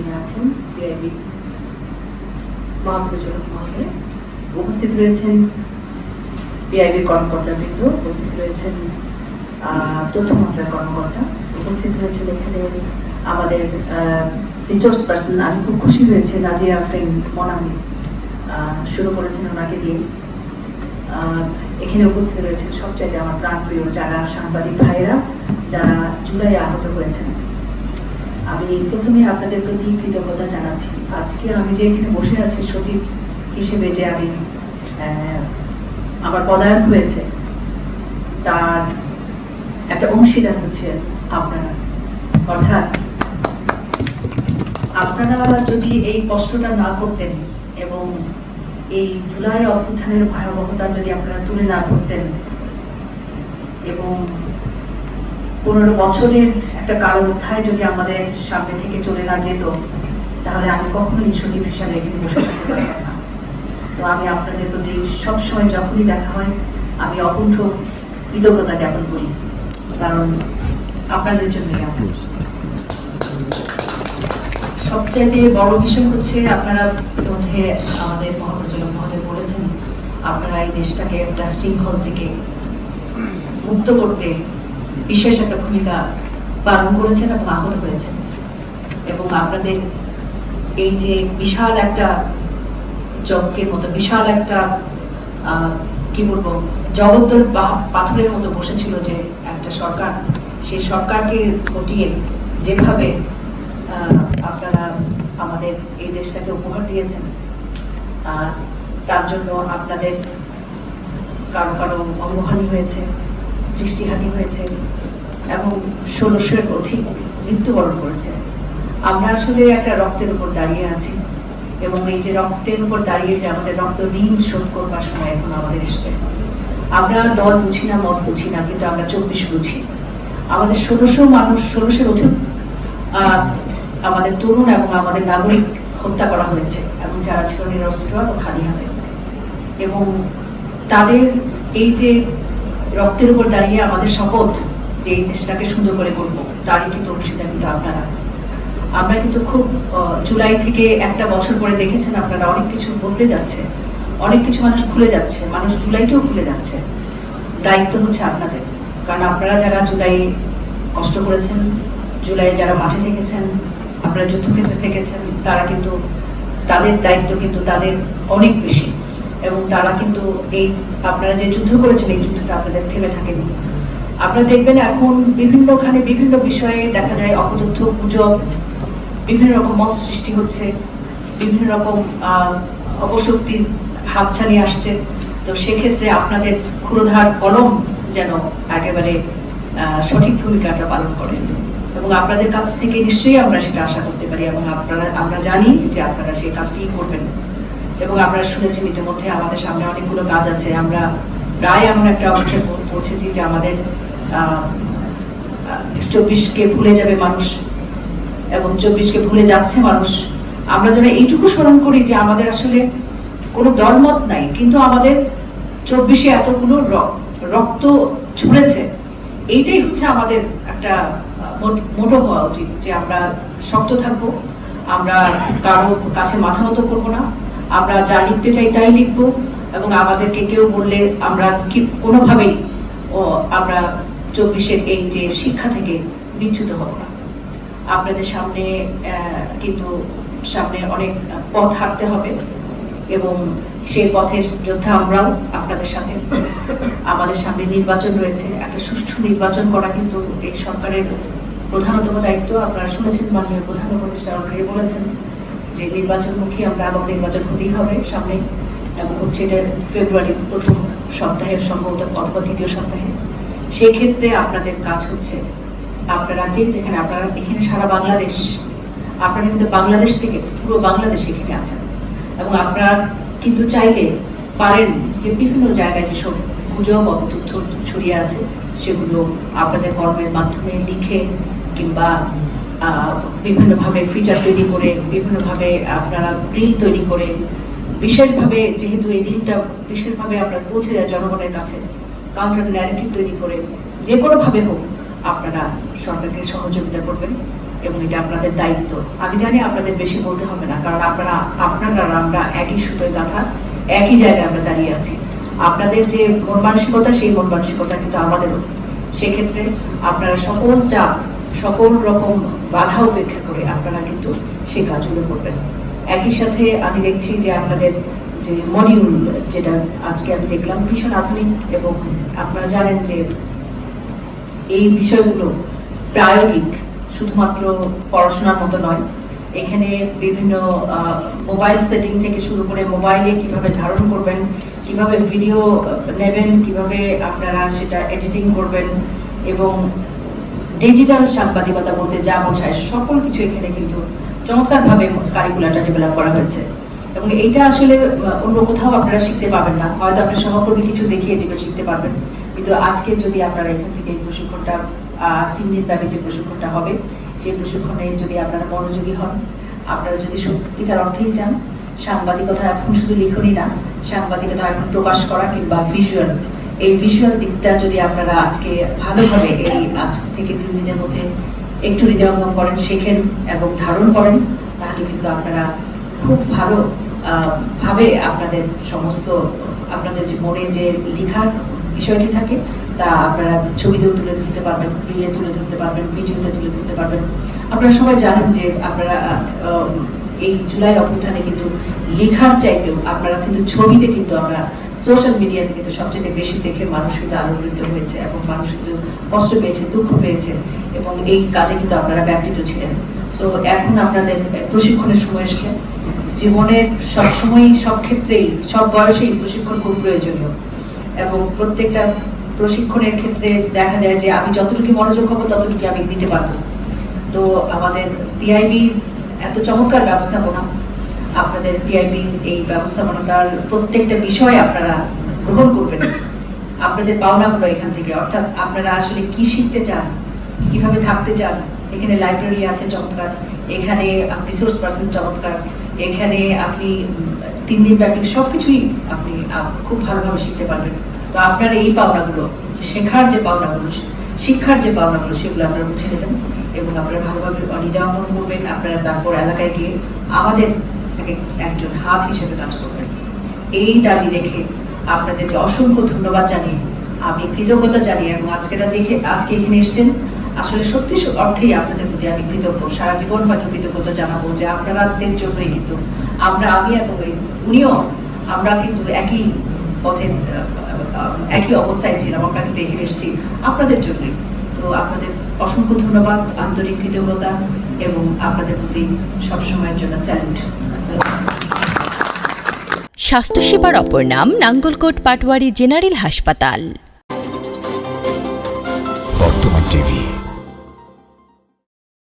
যিনি উপস্থিত রয়েছেন উপস্থিত রয়েছেন তথ্য কর্মকর্তা, উপস্থিত রয়েছেন এখানে আমাদের রিসোর্স পার্সন আমি খুব খুশি হয়েছে, নাজিয়া ফ্রেন্ড মনামি শুরু করেছেন ওনাকে দিয়ে। এখানে উপস্থিত রয়েছেন সবচাইতে আমার প্রাণপ্রিয় যারা সাংবাদিক ভাইরা যারা জুলাই আহত হয়েছেন। আমি প্রথমে আপনাদের প্রতি কৃতজ্ঞতা জানাচ্ছি। আজকে আমি যে এখানে বসে আছি, সচিব হিসেবে যে আমি আমার পদায়ন হয়েছে, তার একটা অংশীদার হচ্ছে আপনারা। অর্থাৎ আপনারা যদি এই কষ্টটা না করতেন এবং এই জুলাই অভ্যুত্থানের ভয়াবহতা যদি আপনারা তুলে না ধরতেন এবং পনেরো বছরের একটা কারও অধ্যায় যদি আমাদের সামনে থেকে চলে না যেত, তাহলে আমি কখনোই সচিব হিসাবে এখানে বসে থাকতে পারতাম না। তো আমি আপনাদের প্রতি সবসময় যখনই দেখা হয়, আমি অকুণ্ঠ কৃতজ্ঞতা জ্ঞাপন করি। কারণ আপনাদের জন্য সবচেয়ে বড় বিষয় হচ্ছে, আপনারা ইতিমধ্যে আমাদের মহাপ্রচলক মহোদয় বলেছেন, আপনারা এই দেশটাকে একটা শৃঙ্খল থেকে মুক্ত করতে বিশেষ একটা ভূমিকা পালন করেছেন এবং আহত হয়েছেন। এবং আপনাদের এই যে বিশাল একটা যজ্ঞের মতো, বিশাল একটা কি বলব, জগদ্দল পাথরের মতো বসেছিল যে একটা সরকার সেই সরকারকে ঘটিয়ে যেভাবে আপনারা আমাদের এই দেশটাকে উপহার দিয়েছেন তার জন্য আপনাদের কারও কারও অবহানি হয়েছে। দৃষ্টিহানি হয়েছে এবং ষোলোশোর অধিক মৃত্যুবরণ করেছে। আমরা আসলে একটা রক্তের উপর দাঁড়িয়ে আছি এবং এই যে রক্তের উপর দাঁড়িয়ে যে আমাদের রক্ত ঋণ শোধ করবার সময় এখন আমাদের এসছে। আমরা দল বুঝি না, মত বুঝি না, কিন্তু আমরা চব্বিশ বুঝি। আমাদের ষোলোশো মানুষ, ষোলোশোর অধিক আমাদের তরুণ এবং আমাদের নাগরিক হত্যা করা হয়েছে এবং যারা ছিল নিরস্ত্র এবং খালি হাতে এবং তাদের এই যে রক্তের উপর দাঁড়িয়ে আমাদের শপথ যে এই দেশটাকে সুন্দর করে করব তারই কিন্তু অংশীদার কিন্তু আপনারা। আমরা কিন্তু খুব জুলাই থেকে একটা বছর পরে দেখেছেন আপনারা, অনেক কিছু বদলে যাচ্ছে। অনেক কিছু মানুষ ভুলে যাচ্ছে, মানুষ জুলাইটাও ভুলে যাচ্ছে। দায়িত্ব হচ্ছে আপনাদের। কারণ আপনারা যারা জুলাই কষ্ট করেছেন, জুলাই যারা মাঠে থেকেছেন, আপনারা যুদ্ধক্ষেত্রে থেকেছেন, তারা কিন্তু, তাদের দায়িত্ব কিন্তু তাদের অনেক বেশি। এবং তারা কিন্তু এই আপনারা যে যুদ্ধ করেছেন, এই যুদ্ধটা আপনাদের থেমে থাকেনি। আপনারা দেখবেন এখন বিভিন্নখানে বিভিন্ন বিষয়ে দেখা যায় অপতথ্য গুজব, বিভিন্ন রকম মত সৃষ্টি হচ্ছে, বিভিন্ন রকম অপশক্তির হাতছানি আসছে। তো সেক্ষেত্রে আপনাদের ক্ষুরধার কলম যেন একেবারে সঠিক ভূমিকাটা পালন করে। এবং আপনাদের কাছ থেকে নিশ্চয়ই আমরা সেটা আশা করতে পারি এবং আপনারা, আমরা জানি যে আপনারা সেই কাজটি করবেন। এবং আমরা শুনেছি ইতিমধ্যে আমাদের সামনে অনেকগুলো কাজ আছে। আমরা প্রায় এমন একটা অবস্থায় পৌঁছেছি যে আমাদের চব্বিশকে ভুলে যাবে মানুষ এবং চব্বিশকে ভুলে যাচ্ছে মানুষ। আমরা যেন এইটুকু স্মরণ করি যে আমাদের আসলে কোনো দলমত নাই, কিন্তু আমাদের চব্বিশে এতগুলো রক্ত ঝুলেছে এইটাই হচ্ছে আমাদের একটা মোটো হওয়া উচিত যে আমরা শক্ত থাকব, আমরা কারও কাছে মাথা নত করব না। আমরা যা লিখতে চাই তাই লিখব এবং আমাদেরকে কেউ বললে আমরা কি কোনোভাবেই আমরা চব্বিশের এই যে শিক্ষা থেকে বিচ্যুত হব না। আপনাদের সামনে কিন্তু সামনে অনেক পথ হাঁটতে হবে এবং সেই পথে যোদ্ধা আমরাও আপনাদের সাথে। আমাদের সামনে নির্বাচন রয়েছে, একটা সুষ্ঠু নির্বাচন করা কিন্তু এই সরকারের প্রধানতম দায়িত্ব। আপনারা শুনেছেন, মাননীয় প্রধান উপদেষ্টা অলরেডি বলেছেন। যে নির্বাচনমুখী আমরা আবার নির্বাচন হতেই হবে সামনে, এবং হচ্ছে এটা ফেব্রুয়ারি প্রথম সপ্তাহে সম্ভবত অথবা দ্বিতীয় সপ্তাহে। সেই ক্ষেত্রে আপনাদের কাজ হচ্ছে আপনারা যে যেখানে আপনারা এখানে সারা বাংলাদেশ, আপনারা কিন্তু বাংলাদেশ থেকে পুরো বাংলাদেশ এখানে আছেন। এবং আপনারা কিন্তু চাইলে পারেন যে বিভিন্ন জায়গায় যেসব গুজব অপতথ্য ছড়িয়ে আছে, সেগুলো আপনাদের কর্মের মাধ্যমে লিখে কিংবা বিভিন্নভাবে ফিচার তৈরি করে, বিভিন্নভাবে আপনারা রিল তৈরি করে, বিশেষভাবে যেহেতু এই রিলটা বিশেষভাবে আপনার পৌঁছে যায় জনগণের কাছে কাউন্টার ন্যারেটিভ তৈরি করে, যে কোনোভাবে হোক আপনারা সরকারকে সহযোগিতা করবেন এবং এটা আপনাদের দায়িত্ব। আমি জানি আপনাদের বেশি বলতে হবে না, কারণ আপনারা আপনারা আমরা একই সুতোয় গাথা, একই জায়গায় আমরা দাঁড়িয়ে আছি। আপনাদের যে মন মানসিকতা, সেই মন মানসিকতা কিন্তু আমাদেরও। সেক্ষেত্রে আপনারা সকল চাপ সকল রকম বাধা উপেক্ষা করে আপনারা কিন্তু সেই কাজগুলো করবেন। একই সাথে আমি দেখছি যে আপনাদের যে মডিউল যেটা আজকে আমি দেখলাম ভীষণ আধুনিক এবং আপনারা জানেন যে এই বিষয়গুলো প্রায়োগিক, শুধুমাত্র পড়াশোনার মতো নয়। এখানে বিভিন্ন মোবাইল সেটিং থেকে শুরু করে মোবাইলে কীভাবে ধারণ করবেন, কীভাবে ভিডিও নেবেন, কীভাবে আপনারা সেটা এডিটিং করবেন এবং ডিজিটাল সাংবাদিকতা বলতে যা বোঝায়, সকল কিছু এখানে কিন্তু চমৎকারভাবে কারিকুলাটা ডেভেলপ করা হয়েছে। এবং এইটা আসলে অন্য কোথাও আপনারা শিখতে পাবেন না। হয়তো আপনার সহকর্মী কিছু দেখিয়ে দেবে, শিখতে পারবেন। কিন্তু আজকে যদি আপনারা এখান থেকে প্রশিক্ষণটা তিন দিন ব্যাপী যে প্রশিক্ষণটা হবে, সেই প্রশিক্ষণে যদি আপনারা মনোযোগী হন, আপনারা যদি সত্যিকার অর্থেই চান, সাংবাদিকতা এখন শুধু লিখনই না, সাংবাদিকতা এখন প্রকাশ করা কিংবা ভিজুয়াল এই ভিজুয়াল দিকটা যদি আপনারা আজকে ভালোভাবে এই আজ থেকে দিনের মধ্যে একটু হৃদয়ঙ্গম করেন, শেখেন এবং ধারণ করেন, তাহলে কিন্তু আপনারা খুব ভালো ভাবে আপনাদের সমস্ত, আপনাদের যে মনে যে লেখার বিষয়টি থাকে, তা আপনারা ছবিতেও তুলে ধরতে পারবেন রিলে তুলে ধরতে পারবেন ভিডিওতে তুলে ধরতে পারবেন। আপনারা সবাই জানেন যে আপনারা এই জুলাই অভ্যুত্থানে কিন্তু লেখার চাইতেও আপনারা কিন্তু ছবিতে কিন্তু আমরা সোশ্যাল মিডিয়াতে কিন্তু সবচেয়ে বেশি দেখে মানুষ কিন্তু আলোড়িত হয়েছে এবং মানুষ কিন্তু কষ্ট পেয়েছে, দুঃখ পেয়েছে এবং এই কাজে কিন্তু আপনারা ব্যাপৃত ছিলেন। তো এখন আপনাদের প্রশিক্ষণের সময় এসছে। জীবনের সবসময়ই, সব ক্ষেত্রেই, সব বয়সেই প্রশিক্ষণ খুব প্রয়োজনীয় এবং প্রত্যেকটা প্রশিক্ষণের ক্ষেত্রে দেখা যায় যে আমি যতটুকু মনোযোগ হব ততটুকু আমি নিতে পারব। তো আমাদের পিআইবি এত চমৎকার ব্যবস্থাপনা আপনাদের পিআইবি এই ব্যবস্থাপনাটার প্রত্যেকটা বিষয় আপনারা গ্রহণ করবেন। আপনাদের পাওনাগুলো এখান থেকে, অর্থাৎ আপনারা আসলে কি শিখতে চান, কীভাবে থাকতে চান, এখানে লাইব্রেরি আছে চমৎকার, এখানে আপনি সোর্স পার্সন চমৎকার, এখানে আপনি তিন দিন ব্যাপী সব কিছুই আপনি খুব ভালোভাবে শিখতে পারবেন। তো আপনার এই পাওনাগুলো শেখার যে পাওনাগুলো, শিক্ষার যে পাওনাগুলো, সেগুলো আপনারা বুঝে নেবেন এবং আপনারা ভালোভাবে হৃদয়ঙ্গম করবেন, আপনারা তারপর এলাকায় গিয়ে আমাদের একজন হাত হিসেবে কাজ করবেন। এই দাবি রেখে আপনাদেরকে অসংখ্য ধন্যবাদ জানিয়ে আমি কৃতজ্ঞতা জানিয়ে এবং আজকেরা যে আজকে এখানে এসেছেন, আসলে সত্যি অর্থেই আপনাদের প্রতি আমি কৃতজ্ঞ। সারা জীবন হয়তো কৃতজ্ঞতা জানাব যে আপনাদের জন্যই কিন্তু আমরা, আমি এবং উনিও আমরা কিন্তু একই পথে একই অবস্থায় ছিলাম, আমরা কিন্তু এখানে এসেছি আপনাদের জন্যই। তো আপনাদের অসংখ্য ধন্যবাদ আন্তরিক কৃতজ্ঞতা এবং আপনাদের প্রতি সবসময়ের জন্য স্যালুট। স্বাস্থ্যসেবার অপর নাম নাঙ্গলকোট পাটওয়ারি জেনারেল হাসপাতাল। বর্তমান টিভি।